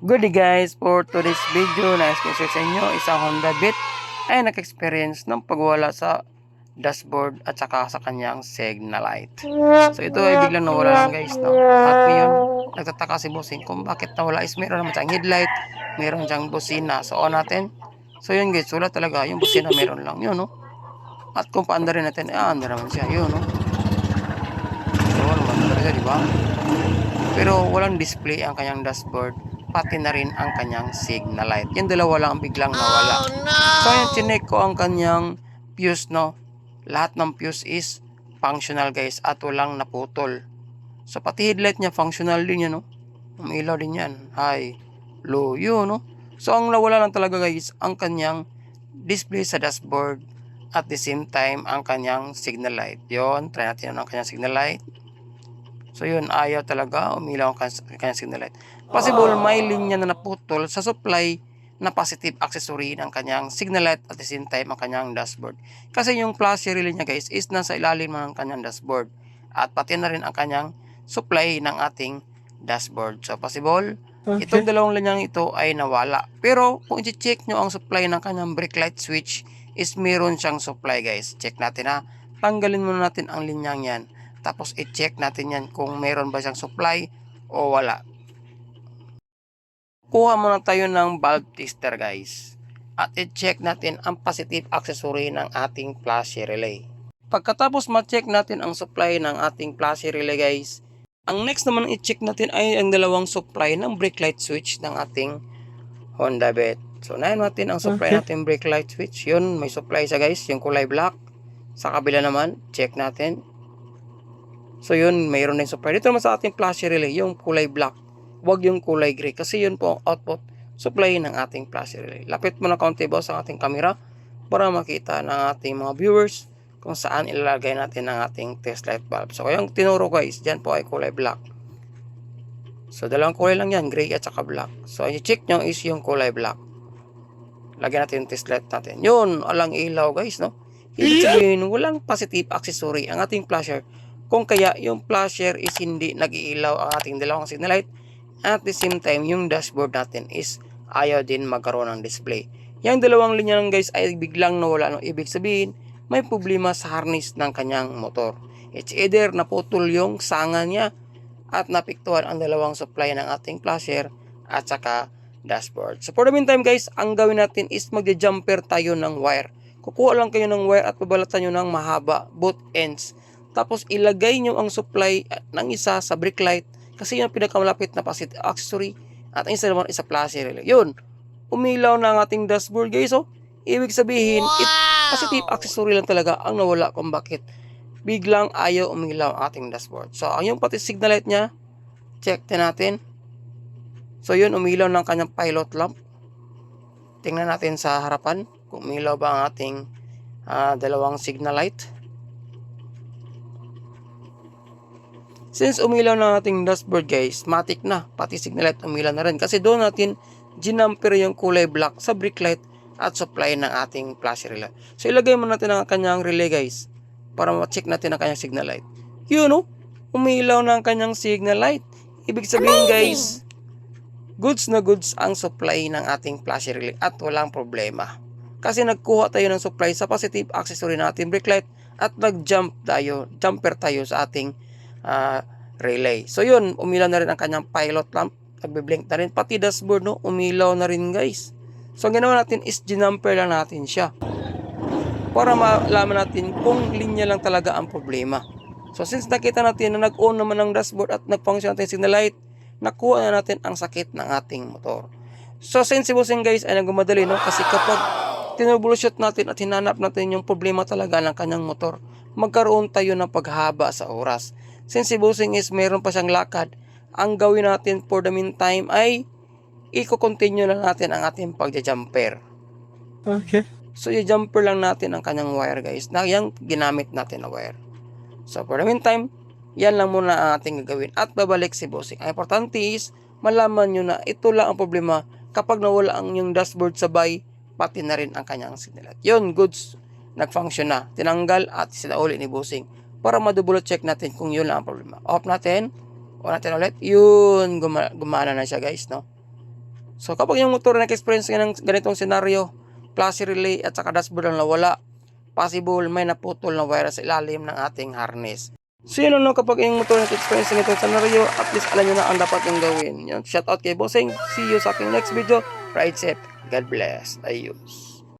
Good day guys, for today's video na ko sa inyo, isang Honda Beat ay nag-experience ng pagwala sa dashboard at saka sa kanyang signal light. So ito ay biglang nawala lang guys. No? At ngayon, nagtataka si Bossing kung bakit nawala is meron naman siyang headlight, meron siyang busina. So on natin. So yun guys, wala talaga. Yung busina meron lang. Yun no. At kung paanda rin natin, ah, anda naman siya. Yun no. So wala naman talaga, di ba? Pero walang display ang kanyang dashboard pati na rin ang kanyang signal light. Yung dalawa lang ang biglang nawala. So yung chinek ko ang kanyang fuse no. Lahat ng fuse is functional guys at walang naputol. So pati headlight niya functional din yan no. Umilaw din yan. High, low, yun no. So ang nawala lang talaga guys ang kanyang display sa dashboard at the same time ang kanyang signal light. Yon, try natin yun ang kanyang signal light. So yun, ayaw talaga umilaw ang kanyang signal light. Possible may linya na naputol sa supply na positive accessory ng kanyang signal light at the same time ang kanyang dashboard. Kasi yung flash relay niya guys is nasa ilalim ng kanyang dashboard at pati na rin ang kanyang supply ng ating dashboard. So possible, itong dalawang linyang ito ay nawala. Pero kung i-check nyo ang supply ng kanyang brake light switch is meron siyang supply guys. Check natin ha. Tanggalin muna natin ang linyang yan. Tapos i-check natin yan kung meron ba siyang supply o wala. Kuha muna tayo ng valve tester guys. At i-check natin ang positive accessory ng ating flash relay. Pagkatapos ma-check natin ang supply ng ating flash relay guys, ang next naman i-check natin ay ang dalawang supply ng brake light switch ng ating Honda Beat. So, nahin natin ang supply Okay. natin brake light switch. Yun, may supply siya guys, yung kulay black. Sa kabila naman, check natin. So, yun, mayroon din supply. Dito naman sa ating flash relay, yung kulay black. Huwag yung kulay gray kasi yun po ang output supply ng ating flash relay. Lapit mo na kaunti ba sa ating camera para makita ng ating mga viewers kung saan ilalagay natin ang ating test light bulb. So, yung tinuro guys, dyan po ay kulay black. So, dalawang kulay lang yan, gray at saka black. So, i-check nyo is yung kulay black. Lagyan natin yung test light natin. Yun, alang ilaw guys, no? Ibig sabihin, walang positive accessory ang ating flasher. Kung kaya yung flasher is hindi nag-iilaw ang ating dalawang signal light, at the same time, yung dashboard natin is ayaw din magkaroon ng display. Yung dalawang linya lang guys ay biglang nawala. No? Ibig sabihin, may problema sa harness ng kanyang motor. It's either naputol yung sanga niya at napiktuhan ang dalawang supply ng ating flasher at saka dashboard. So for the meantime guys, ang gawin natin is magja-jumper tayo ng wire. Kukuha lang kayo ng wire at babalatan nyo ng mahaba, both ends. Tapos ilagay nyo ang supply ng isa sa brake light kasi yun ang pinakamalapit na positive accessory at ang isa naman isa flasher relay. Yun, umilaw na ang ating dashboard guys. Oh. Ibig sabihin, it, positive accessory lang talaga ang nawala kung bakit biglang ayaw umilaw ang ating dashboard. So, ang yung pati signal light niya, check din natin. So, yun, umilaw ng kanyang pilot lamp. Tingnan natin sa harapan kung umilaw ba ang ating ah, dalawang signal light. Since umilaw na ating dashboard guys, matik na, pati signal light umilaw na rin. Kasi doon natin ginamper yung kulay black sa brake light at supply ng ating flash relay. So ilagay mo natin ang kanyang relay guys para ma-check natin ang kanyang signal light. Yun oh, umilaw na ang kanyang signal light. Ibig sabihin guys, goods na goods ang supply ng ating flash relay at walang problema. Kasi nagkuha tayo ng supply sa positive accessory ng ating brake light at nag-jump tayo, jumper tayo sa ating ah, relay. So yun, umilaw na rin ang kanyang pilot lamp. Nagbe-blink na rin. Pati dashboard, no, umilaw na rin guys. So ang ginawa natin is ginumper lang natin siya. Para malaman natin kung linya lang talaga ang problema. So since nakita natin na nag-on naman ang dashboard at nag-function natin signal light, nakuha na natin ang sakit ng ating motor. So since si Bossing guys ay nagmamadali no kasi kapag tinroubleshoot natin at hinanap natin yung problema talaga ng kanyang motor, magkaroon tayo ng paghaba sa oras. Since si Bossing is meron pa siyang lakad, ang gawin natin for the meantime ay i-continue lang natin ang ating pagja-jumper. Okay. So, i-jumper lang natin ang kanyang wire guys na yung ginamit natin na wire. So, for the meantime, yan lang muna ang ating gagawin at babalik si Bossing. Ang importante is, malaman nyo na ito lang ang problema kapag nawala ang yung dashboard sabay, pati na rin ang kanyang signal. light. Yun, goods, nag-function na. Tinanggal at sinauli ni Bossing para madouble check natin kung yun lang ang problema. Off natin, on natin ulit, yun, guma- gumana na siya guys, no? So kapag yung motor nag-experience ka ng ganitong senaryo, flashy relay at saka dashboard ang nawala, possible may naputol na wire sa ilalim ng ating harness. So yun ano kapag yung motor nag-experience ng ganitong senaryo, at least alam nyo na ang dapat yung gawin. Yan. Shout out kay Bossing. See you sa aking next video. Ride safe. God bless. Ayos.